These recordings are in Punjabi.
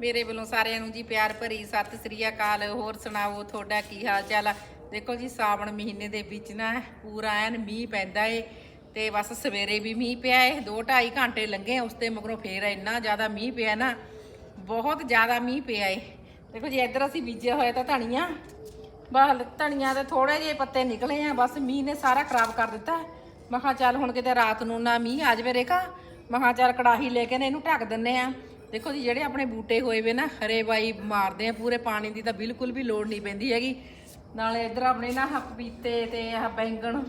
ਮੇਰੇ ਵੱਲੋਂ ਸਾਰਿਆਂ ਨੂੰ ਜੀ ਪਿਆਰ ਭਰੀ ਸਤਿ ਸ੍ਰੀ ਅਕਾਲ। ਹੋਰ ਸੁਣਾਓ, ਤੁਹਾਡਾ ਕੀ ਹਾਲ ਚਾਲ ਆ? ਦੇਖੋ ਜੀ, ਸਾਵਣ ਮਹੀਨੇ ਦੇ ਵਿੱਚ ਨਾ ਪੂਰਾ ਐਨ ਮੀਂਹ ਪੈਂਦਾ ਏ ਤੇ ਬਸ ਸਵੇਰੇ ਵੀ ਮੀਂਹ ਪਿਆ ਏ 2.5 ਘੰਟੇ ਲੰਘੇ ਉਸ ਤੇ ਮਗਰੋਂ ਫੇਰ ਇੰਨਾ ਜ਼ਿਆਦਾ ਮੀਂਹ ਪਿਆ ਨਾ, ਬਹੁਤ ਜ਼ਿਆਦਾ ਮੀਂਹ ਪਿਆ ਏ। ਦੇਖੋ ਜੀ, ਇੱਧਰ ਅਸੀਂ ਬੀਜਿਆ ਹੋਇਆ ਤਾਂ ਧਨੀਆ, ਬਸ ਧਨੀਆ ਦੇ ਥੋੜੇ ਜਿਹੇ ਪੱਤੇ ਨਿਕਲੇ ਆ, ਬਸ ਮੀਂਹ ਨੇ ਸਾਰਾ ਖਰਾਬ ਕਰ ਦਿੱਤਾ। ਮੈਂ ਚੱਲ ਹੁਣ ਕਿਤੇ ਰਾਤ ਨੂੰ ਨਾ ਮੀਂਹ ਆ ਜਾਵੇ ਰੇਖਾ, ਮੈਂ ਚੱਲ ਕੜਾਹੀ ਲੈ ਕੇ ਨੇ ਇਹਨੂੰ ਢੱਕ ਦਿੰਨੇ ਆ। ਦੇਖੋ ਜੀ, ਜਿਹੜੇ ਆਪਣੇ ਬੂਟੇ ਹੋਏ ਵੇ ਨਾ, ਹਰੇ ਬਾਈ ਮਾਰਦੇ ਆ, ਪੂਰੇ ਪਾਣੀ ਦੀ ਤਾਂ ਬਿਲਕੁਲ ਵੀ ਲੋੜ ਨਹੀਂ ਪੈਂਦੀ ਹੈਗੀ। ਨਾਲੇ ਇੱਧਰ ਆਪਣੇ ਨਾ ਆਹ ਪਪੀਤੇ ਤੇ ਆਹ ਬੈਂਗਣ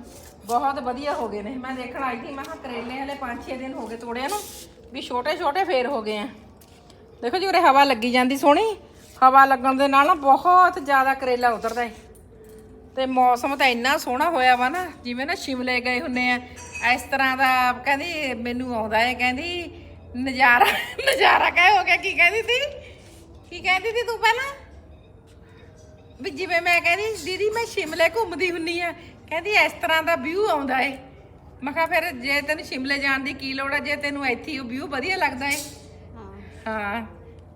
ਬਹੁਤ ਵਧੀਆ ਹੋ ਗਏ ਨੇ। ਮੈਂ ਦੇਖਣ ਆਈ ਸੀ, ਮੈਂ ਕਿਹਾ ਕਰੇਲੇ ਹਲੇ 5-6 ਦਿਨ ਹੋ ਗਏ ਤੋੜਿਆ ਨੂੰ, ਵੀ ਛੋਟੇ ਛੋਟੇ ਫੇਰ ਹੋ ਗਏ ਆ। ਦੇਖੋ ਜੀ, ਉਰੇ ਹਵਾ ਲੱਗੀ ਜਾਂਦੀ ਸੋਹਣੀ। ਹਵਾ ਲੱਗਣ ਦੇ ਨਾਲ ਨਾ ਬਹੁਤ ਜ਼ਿਆਦਾ ਕਰੇਲਾ ਉਤਰਦਾ ਏ। ਤੇ ਮੌਸਮ ਤਾਂ ਇੰਨਾ ਸੋਹਣਾ ਹੋਇਆ ਵਾ ਨਾ, ਜਿਵੇਂ ਨਾ ਸ਼ਿਮਲੇ ਗਏ ਹੁੰਨੇ ਆ, ਇਸ ਤਰ੍ਹਾਂ ਦਾ ਕਹਿੰਦੀ ਮੈਨੂੰ ਆਉਂਦਾ ਹੈ ਕਹਿੰਦੀ ਨਜ਼ਾਰਾ ਨਜ਼ਾਰਾ ਕਹਿ ਹੋ ਗਿਆ ਕੀ ਕਹਿੰਦੀ ਸੀ? ਕੀ ਕਹਿੰਦੀ ਸੀ ਤੂੰ ਪਹਿਲਾਂ? ਵੀ ਜਿਵੇਂ ਮੈਂ ਕਹਿੰਦੀ ਦੀਦੀ ਮੈਂ ਸ਼ਿਮਲੇ ਘੁੰਮਦੀ ਹੁੰਨੀ ਆ। ਕਹਿੰਦੀ ਇਸ ਤਰ੍ਹਾਂ ਦਾ ਵਿਊ ਆਉਂਦਾ ਏ। ਮੈਂ ਕਿਹਾ ਫਿਰ ਜੇ ਤੈਨੂੰ ਸ਼ਿਮਲੇ ਜਾਣ ਦੀ ਕੀ ਲੋੜ ਆ ਜੇ ਤੈਨੂੰ ਇੱਥੇ ਹੀ ਵਿਊ ਵਧੀਆ ਲੱਗਦਾ ਏ। ਹਾਂ।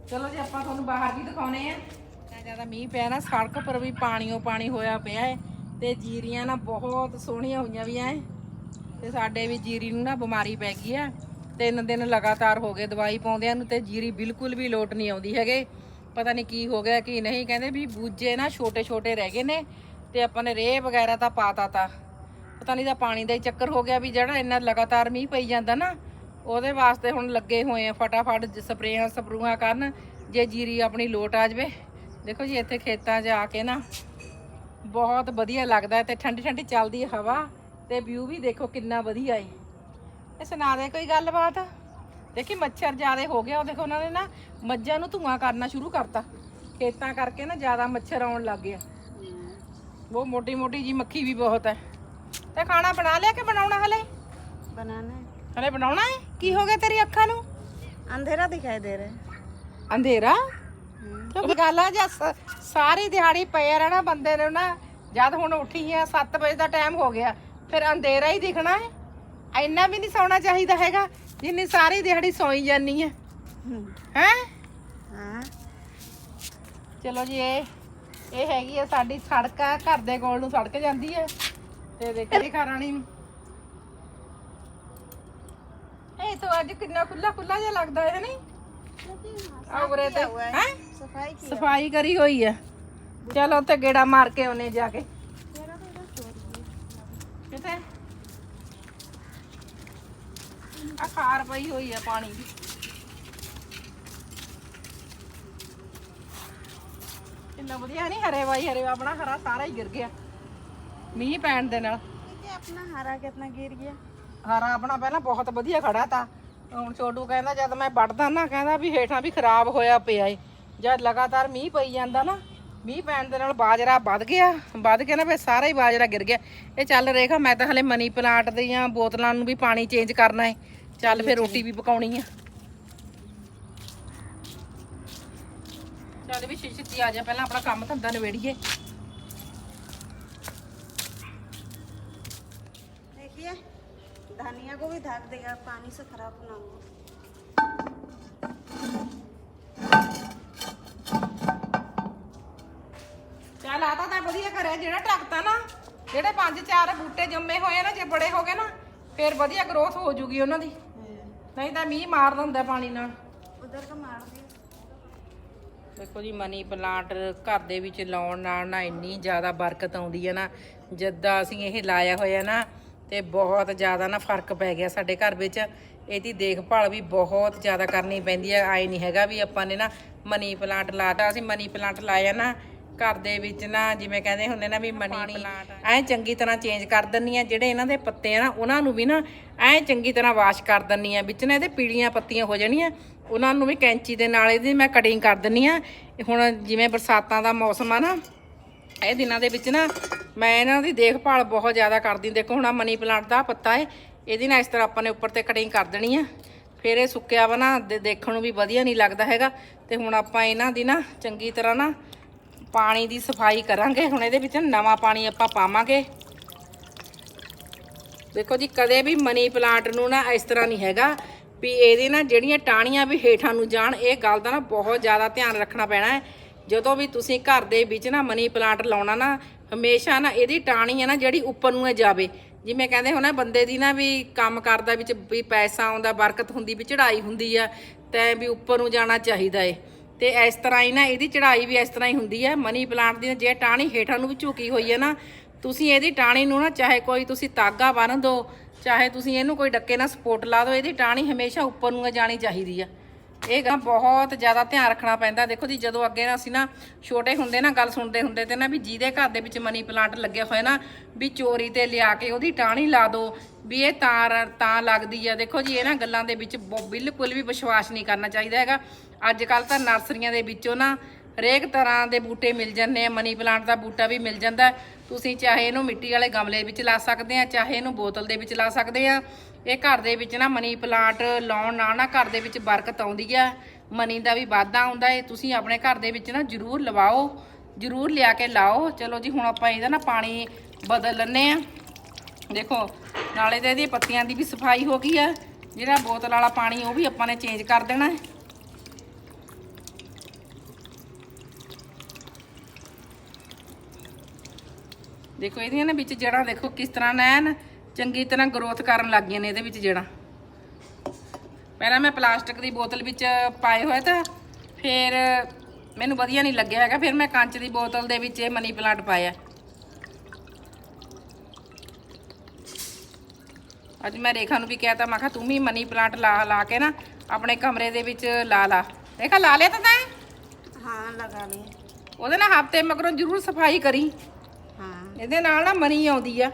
ਚਲੋ ਜੀ ਆਪਾਂ ਤੁਹਾਨੂੰ ਬਾਹਰ ਵੀ ਦਿਖਾਉਨੇ ਆ। ਇੰਨਾ ਜ਼ਿਆਦਾ ਮੀਂਹ ਪਿਆ ਨਾ ਸੜਕ ਪਰ ਵੀ ਪਾਣੀਓ ਪਾਣੀ ਹੋਇਆ ਪਿਆ ਹੈ ਤੇ ਜੀਰੀਆਂ ਨਾ ਬਹੁਤ ਸੋਹਣੀਆਂ ਹੋਈਆਂ ਵੀ ਐ ਤੇ ਸਾਡੇ ਵੀ ਜੀਰੀ ਨੂੰ ਨਾ ਬਿਮਾਰੀ ਪੈ ਗਈ ਆ। ਤਿੰਨ ਦਿਨ ਲਗਾਤਾਰ ਹੋ ਗਏ ਦਵਾਈ ਪਾਉਂਦਿਆਂ ਨੂੰ ਤੇ ਜੀਰੀ ਬਿਲਕੁਲ ਵੀ ਲੋਟ ਨਹੀਂ ਆਉਂਦੀ ਹੈਗੇ। ਪਤਾ ਨਹੀਂ ਕੀ ਹੋ ਗਿਆ, ਕੀ ਨਹੀਂ, ਕਹਿੰਦੇ ਵੀ ਬੂਜੇ ਨਾ ਛੋਟੇ ਛੋਟੇ ਰਹਿ ਗਏ ਨੇ ਤੇ ਆਪਾਂ ਨੇ ਰੇਹ ਵਗੈਰਾ ਤਾਂ ਪਾਤਾ ਤਾ ਪਤਾ ਨਹੀਂ ਤਾਂ ਪਾਣੀ ਦਾ ਹੀ ਚੱਕਰ ਹੋ ਗਿਆ ਵੀ ਜਿਹੜਾ ਇੰਨਾ ਲਗਾਤਾਰ ਮੀਂਹ ਪਈ ਜਾਂਦਾ ਨਾ, ਉਹਦੇ ਵਾਸਤੇ ਹੁਣ ਲੱਗੇ ਹੋਏ ਆ ਫਟਾਫਟ ਸਪਰੇਆਂ ਸਪਰੂਆਂ ਕਰਨ, ਜੇ ਜੀਰੀ ਆਪਣੀ ਲੋਟ ਆ ਜਾਵੇ। ਦੇਖੋ ਜੀ, ਇੱਥੇ ਖੇਤਾਂ 'ਚ ਆ ਕੇ ਨਾ ਬਹੁਤ ਵਧੀਆ ਲੱਗਦਾ ਹੈ ਤੇ ਠੰਡੀ ਠੰਡੀ ਚੱਲਦੀ ਹਵਾ ਤੇ ਵਿਊ ਵੀ ਦੇਖੋ ਕਿੰਨਾ ਵਧੀਆ ਏ। ਇਹ ਸੁਣਾ ਦੇ ਕੋਈ ਗੱਲਬਾਤ ਦੇਖੀ ਮੱਛਰ ਜ਼ਿਆਦੇ ਹੋ ਗਿਆ ਉਹ ਦੇਖੋ ਉਹਨਾਂ ਨੇ ਨਾ ਮੱਝਾਂ ਨੂੰ ਧੂਆਂ ਕਰਨਾ ਸ਼ੁਰੂ ਕਰਤਾ ਖੇਤਾਂ ਕਰਕੇ ਨਾ ਜ਼ਿਆਦਾ ਮੱਛਰ ਆਉਣ ਲੱਗ ਗਿਆ ਉਹ ਮੋਟੀ ਮੋਟੀ ਜੀ ਮੱਖੀ ਵੀ ਬਹੁਤ ਹੈ ਤੇ ਖਾਣਾ ਬਣਾ ਲਿਆ ਕਿ ਬਣਾਉਣਾ ਹਲੇ बनाना है ਹਲੇ ਬਣਾਉਣਾ ਹੈ ਕੀ ਹੋ ਗਿਆ ਤੇਰੀ ਅੱਖਾਂ ਨੂੰ अंधेरा दिखाई दे रहा है ਅੰਧੇਰਾ ਉਹ ਗੱਲ ਆ ਜਾਂ ਸ- ਸਾਰੀ ਦਿਹਾੜੀ ਪਏ ਰਹਿਣਾ ਬੰਦੇ ਨੇ ਨਾ ਜਦ ਹੁਣ ਉੱਠੀ ਆ 7 ਵਜੇ ਦਾ ਟਾਈਮ ਹੋ ਗਿਆ ਫਿਰ ਅੰਧੇਰਾ ਹੀ ਦਿਖਣਾ ਹੈ ਇੰਨਾ ਵੀ ਨਹੀਂ ਸੌਣਾ ਚਾਹੀਦਾ ਹੈਗਾ ਜਿੰਨੀ ਸਾਰੀ ਦਿਹਾੜੀ ਸੌਈ ਜਾਨੀ ਹੈ? ਹੈ। ਚਲੋ ਜੀ ਇਹ ਇਹ ਹੈਗੀ ਆ ਸਾਡੀ ਸੜਕ ਆ ਘਰ ਦੇ ਕੋਲ ਨੂੰ ਸੜਕ ਜਾਂਦੀ ਹੈ ਤੇ ਦੇਖਦੇ ਘਰ ਵਾਲੀ ਇਹ ਤਾਂ ਅੱਜ ਕਿੰਨਾ ਖੁੱਲਾ ਖੁੱਲਾ ਜਿਹਾ ਲੱਗਦਾ ਹੈ ਨਹੀਂ? ਆਵਰੇ ਤੇ ਹੈ? ਸਫ਼ਾਈ ਸਫ਼ਾਈ ਕਰੀ ਹੋਈ ਹੈ ਚਲੋ ਤੇ ਗੇੜਾ ਮਾਰ ਕੇ ਉਹਨੇ ਜਾ ਕੇ। ਕਿਤੇ ਆ ਖਾਰ ਪਈ ਹੋਈ ਆ ਪਾਣੀ ਦੀ ਕਿੰਨਾ ਵਧੀਆ ਨਹੀਂ ਹਰੇ ਵਾਈ ਹਰੇ ਆਪਣਾ ਹਰਾ ਸਾਰਾ ਹੀ ਗਿਰ ਗਿਆ ਮੀਂਹ ਪੈਣ ਦੇ ਨਾਲ ठीक है अपना हरा कितना गिर गया ਹਰਾ ਆਪਣਾ ਪਹਿਲਾਂ ਬਹੁਤ ਵਧੀਆ ਖੜਾ ਤਾ ਹੁਣ ਛੋਟੂ ਕਹਿੰਦਾ ਜਦ ਮੈਂ ਵੱਢਦਾ ਨਾ ਕਹਿੰਦਾ ਵੀ ਹੇਠਾਂ ਵੀ ਖਰਾਬ ਹੋਇਆ ਪਿਆ ਏ ਜਦ ਲਗਾਤਾਰ ਮੀਂਹ ਪਈ ਜਾਂਦਾ ਨਾ ਮੀਂਹ ਪੈਣ ਦੇ ਨਾਲ ਬਾਜਰਾ ਵੱਧ ਗਿਆ ਵੱਧ ਕੇ ਨਾ ਫਿਰ ਸਾਰਾ ਹੀ ਬਾਜਰਾ ਗਿਰ ਗਿਆ ਇਹ ਚੱਲ ਰੇਖਾ ਮੈਂ ਤਾਂ ਹਲੇ ਮਨੀ ਪਲਾਂਟ ਦੀਆਂ ਬੋਤਲਾਂ ਨੂੰ ਵੀ ਪਾਣੀ ਚੇਂਜ ਕਰਨਾ ਏ ਚੱਲ ਫਿਰ ਰੋਟੀ ਵੀ ਪਕਾਉਣੀ ਆ ਚੱਲ ਵੀ ਛੇਤੀ ਆ ਜਾ ਪਹਿਲਾਂ ਆਪਣਾ ਕੰਮ ਧੰਦਾ ਨਿਬੇੜੀਏ देखिए धनिया को भी ढक देगा पानी से खराब ना हो ਵਧੀਆ ਕਰਿਆ ਜਿਹੜਾ ਟਰਕਤਾ ਨਾ ਜਿਹੜੇ ਪੰਜ ਚਾਰ ਬੂਟੇ ਜੰਮੇ ਹੋਏ ਨਾ ਜੇ ਬੜੇ ਹੋ ਗਏ ਨਾ ਫੇਰ ਵਧੀਆ ਗਰੋਥ ਹੋ ਜੂਗੀ ਉਹਨਾਂ ਦੀ। ਨਹੀਂ ਤਾਂ ਮੀਂਹ ਮਾਰ ਦਿੰਦਾ ਪਾਣੀ ਨਾਲ। ਉਧਰ ਤਾਂ ਮਾਰਦੇ ਦੇਖੋ ਜੀ ਮਨੀ ਪਲਾਂਟ ਘਰ ਦੇ ਵਿੱਚ ਲਾਉਣ ਨਾਲ ਨਾ ਇੰਨੀ ਜ਼ਿਆਦਾ ਬਰਕਤ ਆਉਂਦੀ ਹੈ ਨਾ ਜਿੱਦਾਂ ਅਸੀਂ ਇਹ ਲਾਇਆ ਹੋਇਆ ਨਾ ਤੇ ਬਹੁਤ ਜ਼ਿਆਦਾ ਨਾ ਫ਼ਰਕ ਪੈ ਗਿਆ ਸਾਡੇ ਘਰ ਵਿੱਚ। ਇਹਦੀ ਦੇਖਭਾਲ ਵੀ ਬਹੁਤ ਜ਼ਿਆਦਾ ਕਰਨੀ ਪੈਂਦੀ ਹੈ ਆਏ ਨਹੀਂ ਹੈਗਾ ਵੀ ਆਪਾਂ ਨੇ ਨਾ ਮਨੀ ਪਲਾਂਟ ਲਾਤਾ ਅਸੀਂ ਮਨੀ ਪਲਾਂਟ ਲਾਇਆ ਨਾ ਘਰ ਦੇ ਵਿੱਚ ਨਾ ਜਿਵੇਂ ਕਹਿੰਦੇ ਹੁੰਦੇ ਨਾ ਵੀ ਮਨੀ ਐ ਚੰਗੀ ਤਰ੍ਹਾਂ ਚੇਂਜ ਕਰ ਦਿੰਨੀ ਆ ਜਿਹੜੇ ਇਹਨਾਂ ਦੇ ਪੱਤੇ ਆ ਨਾ ਉਹਨਾਂ ਨੂੰ ਵੀ ਨਾ ਐ ਚੰਗੀ ਤਰ੍ਹਾਂ ਵਾਸ਼ ਕਰ ਦਿੰਨੀ ਆ। ਵਿੱਚ ਨਾ ਇਹਦੇ ਪੀਲੀਆਂ ਪੱਤੀਆਂ ਹੋ ਜਾਣੀਆਂ ਉਹਨਾਂ ਨੂੰ ਵੀ ਕੈਂਚੀ ਦੇ ਨਾਲ ਇਹਦੀ ਮੈਂ ਕਟਿੰਗ ਕਰ ਦਿੰਨੀ ਆ। ਹੁਣ ਜਿਵੇਂ ਬਰਸਾਤਾਂ ਦਾ ਮੌਸਮ ਆ ਨਾ ਇਹ ਦਿਨਾਂ ਦੇ ਵਿੱਚ ਨਾ ਮੈਂ ਇਹਨਾਂ ਦੀ ਦੇਖਭਾਲ ਬਹੁਤ ਜ਼ਿਆਦਾ ਕਰਦੀ ਦੇਖੋ ਹੁਣ ਆਹ ਮਨੀ ਪਲਾਂਟ ਦਾ ਪੱਤਾ ਹੈ ਇਹਦੀ ਨਾਲ ਇਸ ਤਰ੍ਹਾਂ ਆਪਾਂ ਨੇ ਉੱਪਰ ਤੇ ਕਟਿੰਗ ਕਰ ਦੇਣੀ ਆ। ਫਿਰ ਇਹ ਸੁੱਕਿਆ ਵਾ ਨਾ ਦੇ- ਦੇਖਣ ਨੂੰ ਵੀ ਵਧੀਆ ਨਹੀਂ ਲੱਗਦਾ ਹੈਗਾ। ਤੇ ਹੁਣ ਆਪਾਂ ਇਹਨਾਂ ਦੀ ਨਾ ਚੰਗੀ ਤਰ੍ਹਾਂ ਨਾ ਪਾਣੀ ਦੀ ਸਫ਼ਾਈ ਕਰਾਂਗੇ। ਹੁਣ ਇਹਦੇ ਵਿੱਚ ਨਵਾਂ ਪਾਣੀ ਆਪਾਂ ਪਾਵਾਂਗੇ। ਦੇਖੋ ਜੀ, ਕਦੇ ਵੀ ਮਨੀ ਪਲਾਂਟ ਨੂੰ ਨਾ ਇਸ ਤਰ੍ਹਾਂ ਨਹੀਂ ਹੈਗਾ ਵੀ ਇਹਦੇ ਨਾ ਜਿਹੜੀਆਂ ਟਾਹਣੀਆਂ ਵੀ ਹੇਠਾਂ ਨੂੰ ਜਾਣ, ਇਹ ਗੱਲ ਦਾ ਨਾ ਬਹੁਤ ਜ਼ਿਆਦਾ ਧਿਆਨ ਰੱਖਣਾ ਪੈਣਾ ਹੈ। ਜਦੋਂ ਵੀ ਤੁਸੀਂ ਘਰ ਦੇ ਵਿੱਚ ਨਾ ਮਨੀ ਪਲਾਂਟ ਲਾਉਣਾ ਨਾ, ਹਮੇਸ਼ਾ ਨਾ ਇਹਦੀ ਟਾਹਣੀ ਹੈ ਨਾ ਜਿਹੜੀ ਉੱਪਰ ਨੂੰ ਜਾਵੇ। ਜਿਵੇਂ ਕਹਿੰਦੇ ਹੋ ਨਾ ਬੰਦੇ ਦੀ ਨਾ ਵੀ ਕੰਮ ਕਰਦਾ ਵਿੱਚ ਵੀ ਪੈਸਾ ਆਉਂਦਾ, ਬਰਕਤ ਹੁੰਦੀ, ਵੀ ਚੜ੍ਹਾਈ ਹੁੰਦੀ ਆ, ਤੇ ਵੀ ਉੱਪਰ ਨੂੰ ਜਾਣਾ ਚਾਹੀਦਾ ਏ। ਤੇ ਇਸ ਤਰ੍ਹਾਂ ਹੀ ਨਾ, ਇਹਦੀ ਚੜ੍ਹਾਈ ਵੀ ਇਸ ਤਰ੍ਹਾਂ ਹੀ ਹੁੰਦੀ ਹੈ। ਮਨੀ ਪਲਾਂਟ ਦੀ ਜੇ ਟਾਹਣੀ ਹੇਠਾਂ ਨੂੰ ਵੀ ਝੁਕੀ ਹੋਈ ਹੈ ਨਾ, ਤੁਸੀਂ ਇਹਦੀ ਟਾਹਣੀ ਨੂੰ ਨਾ, ਚਾਹੇ ਕੋਈ ਤੁਸੀਂ ਤਾਗਾ ਬੰਨ੍ਹ ਦਿਓ ਚਾਹੇ ਤੁਸੀਂ ਇਹਨੂੰ ਕੋਈ ਡੱਕੇ ਨਾਲ ਸਪੋਰਟ ਲਾ ਦਿਓ ਇਹਦੀ ਟਾਹਣੀ ਹਮੇਸ਼ਾ ਉੱਪਰ ਨੂੰ ਜਾਣੀ ਚਾਹੀਦੀ ਆ ਇਹ ਗੱਲ ਬਹੁਤ ਜ਼ਿਆਦਾ ਧਿਆਨ ਰੱਖਣਾ ਪੈਂਦਾ। ਦੇਖੋ ਜੀ, ਜਦੋਂ ਅੱਗੇ ਨਾ ਅਸੀਂ ਨਾ ਛੋਟੇ ਹੁੰਦੇ ਨਾ ਗੱਲ ਸੁਣਦੇ ਹੁੰਦੇ ਤੇ ਨਾ ਵੀ ਜਿਹਦੇ ਘਰ ਦੇ ਵਿੱਚ ਮਨੀ ਪਲਾਂਟ ਲੱਗਿਆ ਹੋਇਆ ਨਾ, ਵੀ ਚੋਰੀ ਤੇ ਲਿਆ ਕੇ ਉਹਦੀ ਟਾਹਣੀ ਲਾ ਦਿਓ ਵੀ ਇਹ ਤਾਰ ਤਾਂ ਲੱਗਦੀ ਆ। ਦੇਖੋ ਜੀ ਇਹਨਾਂ ਗੱਲਾਂ ਦੇ ਵਿੱਚ ਬ- ਬਿਲਕੁਲ ਵੀ ਵਿਸ਼ਵਾਸ ਨਹੀਂ ਕਰਨਾ ਚਾਹੀਦਾ ਹੈਗਾ। ਅੱਜ ਕੱਲ ਤਾਂ ਨਰਸਰੀਆਂ ਦੇ ਵਿੱਚੋਂ ਨਾ ਹਰੇਕ ਤਰ੍ਹਾਂ ਦੇ ਬੂਟੇ ਮਿਲ ਜਾਂਦੇ ਆ, ਮਨੀ ਪਲਾਂਟ ਦਾ ਬੂਟਾ ਵੀ ਮਿਲ ਜਾਂਦਾ। ਤੁਸੀਂ ਚਾਹੇ ਇਹਨੂੰ ਮਿੱਟੀ ਵਾਲੇ ਗਮਲੇ ਵਿੱਚ ਲਾ ਸਕਦੇ ਆ, ਚਾਹੇ ਇਹਨੂੰ ਬੋਤਲ ਦੇ ਵਿੱਚ ਲਾ ਸਕਦੇ ਆ। ਇਹ ਘਰ ਦੇ ਵਿੱਚ ਨਾ ਮਨੀ ਪਲਾਂਟ ਲਾਉਣ ਨਾਲ ਨਾ ਘਰ ਦੇ ਵਿੱਚ ਬਰਕਤ ਆਉਂਦੀ ਆ। ਮਨੀ ਦਾ ਵੀ ਵਾਧਾ ਆਉਂਦਾ ਏ। ਤੁਸੀਂ ਆਪਣੇ ਘਰ ਦੇ ਵਿੱਚ ਨਾ ਜ਼ਰੂਰ ਲਵਾਓ, ਜ਼ਰੂਰ ਲਿਆ ਕੇ ਲਾਓ। ਚਲੋ ਜੀ, ਹੁਣ ਆਪਾਂ ਇਹਦਾ ਨਾ ਪਾਣੀ ਬਦਲ ਲੈਂਦੇ ਆ। ਦੇਖੋ, ਨਾਲੇ ਤੇ ਇਹਦੀਆਂ ਪੱਤੀਆਂ ਦੀ ਵੀ ਸਫ਼ਾਈ ਹੋ ਗਈ ਆ। ਜਿਹੜਾ ਬੋਤਲ ਵਾਲਾ ਪਾਣੀ ਉਹ ਵੀ ਆਪਾਂ ਨੇ ਚੇਂਜ ਕਰ ਦੇਣਾ ਹੈ ਦੇਖੋ ਇਹਦੀਆਂ ਨਾ ਵਿੱਚ ਜੜਾਂ ਦੇਖੋ ਕਿਸ ਤਰ੍ਹਾਂ ਨੈਣ ਚੰਗੀ ਤਰ੍ਹਾਂ ਗਰੋਥ ਕਰਨ ਲੱਗ ਗਈਆਂ ਨੇ ਇਹਦੇ ਵਿੱਚ ਜੜਾਂ ਪਹਿਲਾਂ ਮੈਂ ਪਲਾਸਟਿਕ ਦੀ ਬੋਤਲ ਵਿੱਚ ਪਾਏ ਹੋਏ ਤਾਂ ਫਿਰ ਮੈਨੂੰ ਵਧੀਆ ਨਹੀਂ ਲੱਗਿਆ ਹੈਗਾ ਫਿਰ ਮੈਂ ਕੰਚ ਦੀ ਬੋਤਲ ਦੇ ਵਿੱਚ ਇਹ ਮਨੀ ਪਲਾਂਟ ਪਾਇਆ। ਅੱਜ ਮੈਂ ਰੇਖਾ ਨੂੰ ਵੀ ਕਿਹਾ ਮੈਂ ਕਿਹਾ ਤੂੰ ਵੀ ਮਨੀ ਪਲਾਂਟ ਲਾ ਲਾ ਕੇ ਨਾ ਆਪਣੇ ਕਮਰੇ ਦੇ ਵਿੱਚ ਲਾ ਲਾ। ਰੇਖਾ ਲਾ ਲਿਆ ਤਾਂ ਤੈਂ? ਹਾਂ ਲਗਾ ਲਿਆ ਉਹਦੇ ਨਾਲ ਹਫ਼ਤੇ ਮਗਰੋਂ ਜ਼ਰੂਰ ਸਫ਼ਾਈ ਕਰੀ। ਇਹਦੇ ਨਾਲ ਨਾ ਮਨੀ ਆਉਂਦੀ ਆ।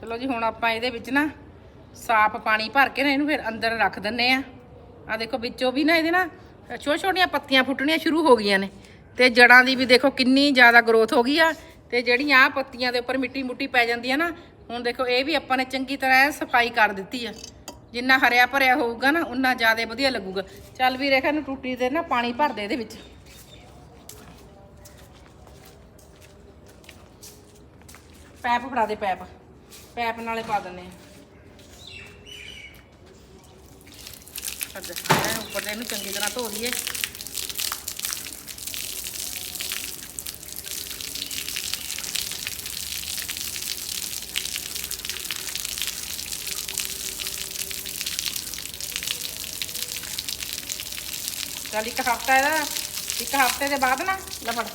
ਚਲੋ ਜੀ, ਹੁਣ ਆਪਾਂ ਇਹਦੇ ਵਿੱਚ ਨਾ ਸਾਫ਼ ਪਾਣੀ ਭਰ ਕੇ ਨਾ ਇਹਨੂੰ ਫਿਰ ਅੰਦਰ ਰੱਖ ਦਿੰਨੇ ਆ। ਆ ਦੇਖੋ, ਵਿੱਚੋਂ ਵੀ ਨਾ ਇਹਦੇ ਨਾ ਛੋਟੀਆਂ ਛੋਟੀਆਂ ਪੱਤੀਆਂ ਫੁੱਟਣੀਆਂ ਸ਼ੁਰੂ ਹੋ ਗਈਆਂ ਨੇ। ਤੇ ਜੜਾਂ ਦੀ ਵੀ ਦੇਖੋ ਕਿੰਨੀ ਜ਼ਿਆਦਾ ਗਰੋਥ ਹੋ ਗਈ ਆ। ਤੇ ਜਿਹੜੀਆਂ ਆ ਪੱਤੀਆਂ ਦੇ ਉੱਪਰ ਮਿੱਟੀ ਮੁੱਟੀ ਪੈ ਜਾਂਦੀ ਆ ਨਾ, ਹੁਣ ਦੇਖੋ ਇਹ ਵੀ ਆਪਾਂ ਨੇ ਚੰਗੀ ਤਰ੍ਹਾਂ ਸਫ਼ਾਈ ਕਰ ਦਿੱਤੀ ਆ। ਜਿੰਨਾ ਹਰਿਆ ਭਰਿਆ ਹੋਊਗਾ ਨਾ, ਉਨਾ ਜ਼ਿਆਦਾ ਵਧੀਆ ਲੱਗੂਗਾ। ਚੱਲ ਵੀ ਰੇਖਾ ਨੂੰ ਟੂਟੀ ਦੇ ਨਾ ਪਾਣੀ ਭਰ ਦੇ ਇਹਦੇ ਵਿੱਚ। ਪੈਪ ਫੜਾ ਦੇ ਪੈਪ। ਪੈਪ ਨਾਲੇ ਪਾ ਦਿੰਨੇ ਆ। ਅੱਛਾ ਉੱਪਰ ਤੇ ਇਹਨੂੰ ਚੰਗੀ ਤਰ੍ਹਾਂ ਧੋ ਦਈਏ ਚੱਲ ਇੱਕ ਹਫਤਾ ਇਹਦਾ, ਇੱਕ ਹਫ਼ਤੇ ਦੇ ਬਾਅਦ ਨਾ ਲਫ਼ੜ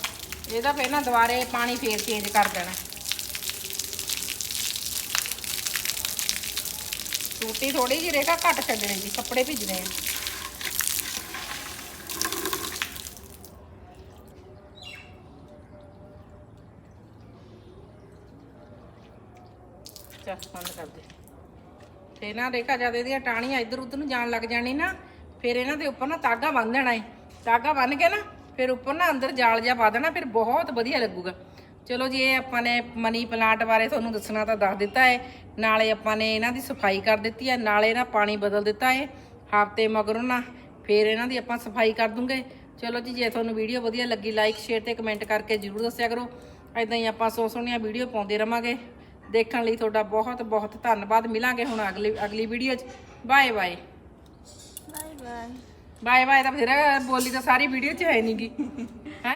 ਇਹਦਾ ਫਿਰ ਨਾ ਦੁਬਾਰੇ ਪਾਣੀ ਫੇਰ ਚੇਂਜ ਕਰ ਦੇਣਾ। ਟੂਟੀ ਥੋੜੀ ਜਿਹੀ ਰੇਖਾ ਘੱਟ ਛੱਡਣੀ ਜੀ ਕੱਪੜੇ ਭਿੱਜਣੇ ਆ। ਚੱਲ, ਬੰਦ ਕਰ ਦੇ। ਤੇ ਨਾ ਰੇਖਾ ਜਦ ਇਹਦੀਆਂ ਟਾਹਣੀਆਂ ਇੱਧਰ ਉੱਧਰ ਨੂੰ ਜਾਣ ਲੱਗ ਜਾਣੀ ਨਾ, ਫਿਰ ਇਹਨਾਂ ਦੇ ਉੱਪਰ ਨਾ ਤਾਗਾ ਬੰਨ ਦੇਣਾ ਏ। ਤਾਗਾ ਬੰਨ ਕੇ ਨਾ, ਫਿਰ ਉੱਪਰ ਨਾ ਅੰਦਰ ਜਾਲ ਜਿਹਾ ਪਾ ਦੇਣਾ, ਫਿਰ ਬਹੁਤ ਵਧੀਆ ਲੱਗੂਗਾ। ਚਲੋ ਜੀ ਇਹ ਆਪਾਂ ਨੇ ਮਨੀ ਪਲਾਂਟ ਬਾਰੇ ਤੁਹਾਨੂੰ ਦੱਸਣਾ ਤਾਂ ਦੱਸ ਦਿੱਤਾ ਹੈ। ਨਾਲੇ ਆਪਾਂ ਨੇ ਇਹਨਾਂ ਦੀ ਸਫ਼ਾਈ ਕਰ ਦਿੱਤੀ ਹੈ ਨਾਲੇ ਨਾ ਪਾਣੀ ਬਦਲ ਦਿੱਤਾ ਹੈ। ਹਫ਼ਤੇ ਮਗਰੋਂ ਨਾ ਫੇਰ ਇਹਨਾਂ ਦੀ ਆਪਾਂ ਸਫ਼ਾਈ ਕਰ ਦੂੰਗੇ। ਚਲੋ ਜੀ ਜੇ ਤੁਹਾਨੂੰ ਵੀਡੀਓ ਵਧੀਆ ਲੱਗੀ ਲਾਈਕ ਸ਼ੇਅਰ ਤੇ ਕਮੈਂਟ ਕਰਕੇ ਜਰੂਰ ਦੱਸਿਆ ਕਰੋ। ਐਦਾਂ ਹੀ ਆਪਾਂ ਸੋ ਸੋਹਣੀਆਂ ਵੀਡੀਓ ਪਾਉਂਦੇ ਰਵਾਂਗੇ। ਦੇਖਣ ਲਈ ਤੁਹਾਡਾ ਬਹੁਤ ਬਹੁਤ ਧੰਨਵਾਦ। ਮਿਲਾਂਗੇ ਹੁਣ ਅਗਲੀ ਅਗਲੀ ਵੀਡੀਓ 'ਚ। Bye bye bye bye bye bye ਤਾਂ ਫਿਰ ਬੋਲੀ ਤਾਂ ਸਾਰੀ ਵੀਡੀਓ 'ਚ ਹੈ ਨਹੀਂਗੀ